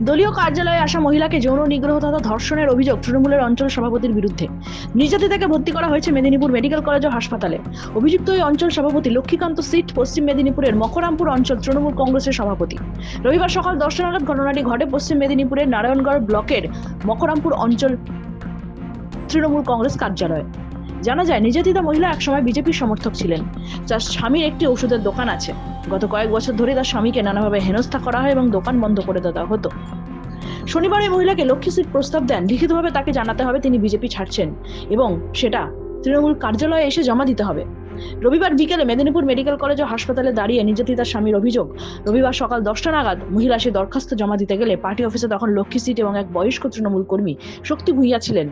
দলীয় কার্যালয়ে আসা মহিলাকে যৌন নিগ্রহ তথা ধর্ষণের অভিযোগ তৃণমূলের অঞ্চল সভাপতির বিরুদ্ধে। নির্যাতিতাকে ভর্তি করা হয়েছে মেদিনীপুর মেডিকেল কলেজ ও হাসপাতালে। অভিযুক্ত ওই অঞ্চল সভাপতি লক্ষ্মীকান্ত সিট পশ্চিম মেদিনীপুরের মকরামপুর অঞ্চল তৃণমূল কংগ্রেসের সভাপতি। রবিবার সকাল দশটা নাগাদ ঘটনাটি ঘটে পশ্চিম মেদিনীপুরের নারায়ণগড় ব্লকের মকরামপুর অঞ্চল তৃণমূল কংগ্রেস কার্যালয়ে। জানা যায়, নির্যাতিতা মহিলা একসময় বিজেপির সমর্থক ছিলেন। যার স্বামীর একটি ওষুধের দোকান আছে। গত কয়েক বছর ধরে তার স্বামীকে নানাভাবে হেনস্থা করা হয় এবং দোকান বন্ধ করে দেওয়া হতো। শনিবার এই মহিলাকে লক্ষ্মী সিট প্রস্তাব দেন। লিখিতভাবে তাকে জানাতে হবে তিনি বিজেপি ছাড়ছেন এবং সেটা তৃণমূল কার্যালয়ে এসে জমা দিতে হবে। রবিবার বিকেলে মেদিনীপুর মেডিকেল কলেজ ও হাসপাতালে দাঁড়িয়ে নির্যাতিতার স্বামীর অভিযোগ, রবিবার সকাল দশটা নাগাদ মহিলা সে দরখাস্ত জমা দিতে গেলে পার্টি অফিসে তখন লক্ষ্মী সিট এবং এক বয়স্ক তৃণমূল কর্মী শক্তি ভুইয়া ছিলেন।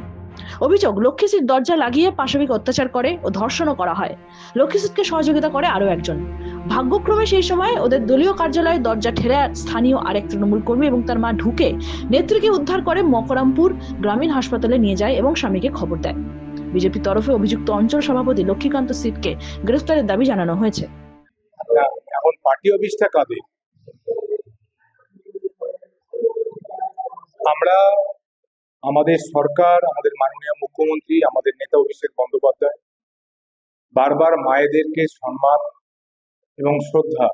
অভিযোগ লক্ষ্মীসিট দরজা লাগিয়ে পাশবিক অত্যাচার করে ও ধর্ষণও করা হয়। লক্ষ্মী সিটকে সহযোগিতা করে আরও একজন। ভাগ্যক্রমে সেই সময় ওদের দলীয় কার্যালয়ে দরজা ঠেলে স্থানীয় আরেক তৃণমূল কর্মী এবং তার মা ঢুকে নেত্রীকে উদ্ধার করে মকরামপুর গ্রামীণ হাসপাতালে নিয়ে যায় এবং স্বামীকে খবর দেয়। বিজেপি তরফে অভিযুক্ত অঞ্চল সভাপতি লক্ষ্মীকান্ত সিটকে গ্রেফতারের দাবি জানানো হয়েছে। এখন পার্টি অফিসটা কাদের? আমরা আমাদের সরকার, আমাদের মাননীয় মুখ্যমন্ত্রী, আমাদের নেতা অভিষেক বন্দ্যোপাধ্যায় বারবার মায়েদেরকে সম্মান এবং শ্রদ্ধা,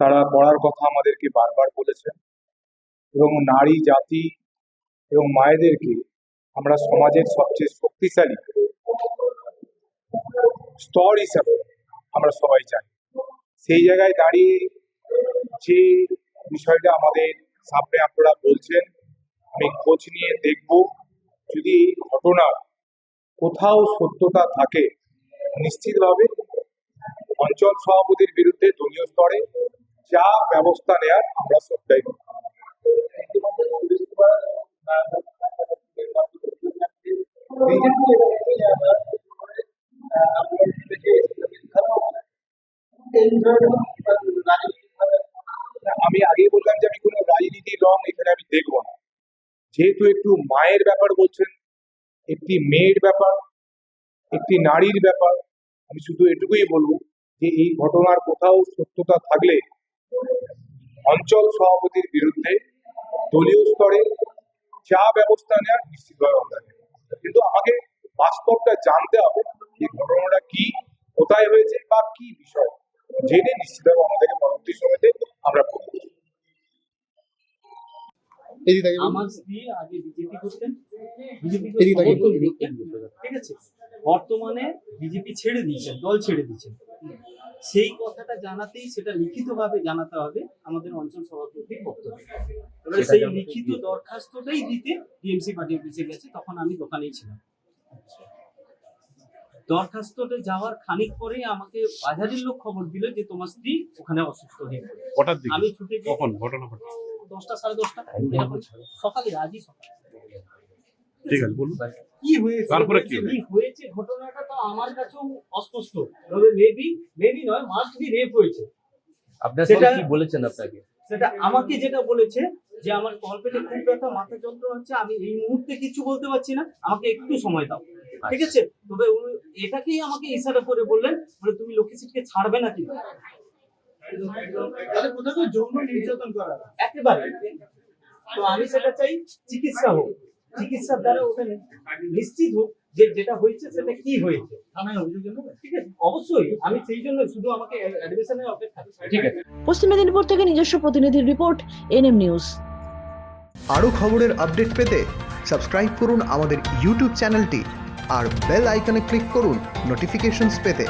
তারা করার কথা আমাদেরকে বারবার বলেছেন এবং নারী, জাতি এবং মায়েদেরকে আমরা সমাজের সবচেয়ে শক্তিশালী স্তর হিসাবে আমরা সবাই জানি। সেই জায়গায় দাঁড়িয়ে যে বিষয়টা আমাদের সামনে আপনারা বলছেন আমি খোঁজ নিয়ে দেখব যদি এই ঘটনা কোথাও সত্যতা থাকে নিশ্চিতভাবে অঞ্চল সভাপতির বিরুদ্ধে দলীয় স্তরে যা ব্যবস্থা নেয়ার আমরা সবটাই। আমি আগেই বললাম যে আমি কোনো রাজনীতি রং এখানে আমি দেখব না যেহেতু একটু মায়ের ব্যাপার বলছেন, একটি মেয়ের ব্যাপার, একটি নারীর ব্যাপার, আমি শুধু এটুকুই বলব যে এই ঘটনার কোথাও সত্যতা থাকলে অঞ্চল সভাপতির বিরুদ্ধে দলীয় স্তরে যা ব্যবস্থা নেওয়ার নিশ্চিতভাবে কিন্তু আমাকে বাস্তবটা জানতে হবে যে ঘটনাটা কি, কোথায় হয়েছে বা কি বিষয়, জেনে নিশ্চিতভাবে আমাদেরকে পরবর্তী সময়তে আমরা করব। এদিকে বলুন। আমার স্ত্রী আগে বিজেপি করতেন। বিজেপি ঠিক আছে? বর্তমানে বিজেপি ছেড়ে দিয়েছেন দল ছেড়ে দিয়েছেন। সেই কথাটা জানাতেই সেটা লিখিতভাবে জানাতে হবে আমাদের অঞ্চল সভাপতির বক্তব্য। এবারে সেই লিখিত দরখাস্তটাই দিতে টিএমসি পার্টি অফিসে গেছে তখন আমি দোকানেই ছিলাম। দরখাস্তটা যাওয়ার খানিক পরেই আমাকে বাজারের লোক খবর দিল যে তোমার স্ত্রী ওখানে অসুস্থ হয়ে আমি ছুটে কখন? ঘটনা ঘটে দশটা সাড়ে দশটা। সকালে আজই সকালে। ঠিক আছে বলুন। কি হয়েছে? তারপরে কি হয়েছে? ঘটনাটা তো আমার কাছেও অস্পষ্ট। তবে মেবি মেবি নয় মাস্ট বি রেপ হয়েছে। আপনার সেটা- কি বলেছেন আপনাকে? সেটা আমাকে যেটা বলেছে যে আমার তলপেটে খুব ব্যথা মাথা যন্ত্রণা হচ্ছে আমি এই মুহূর্তে কিছু বলতে পারছি না। আমাকে একটু সময় দাও। ঠিক আছে? তবে উনি এটাকেই আমাকে ইশারা করে বললেন বলে তুমি লক্ষ্মী সিটকে ছাড়বে না কিন্তু। তাহলে কোথাও যৌন নির্যাতন করা একেবারে। তো আমি সেটা চাই চিকিৎসা হোক। চিকিৎসার দ্বারা ওটা নিশ্চিত হোক যে যেটা হয়েছে সেটা কি হয়েছে। থানায় অভিযোগ জানাবে? ঠিক আছে। অবশ্যই। আমি সেই জন্য শুধু আমাকে অ্যাডমিশনের অপেক্ষা ঠিক আছে। পশ্চিম মেদিনীপুর থেকে নিজস্ব প্রতিনিধির রিপোর্ট এনএম নিউজ। আরও খবরের আপডেট পেতে সাবস্ক্রাইব করুন আমাদের ইউটিউব চ্যানেলটি আর বেল আইকনে ক্লিক করুন নোটিফিকেশনস পেতে।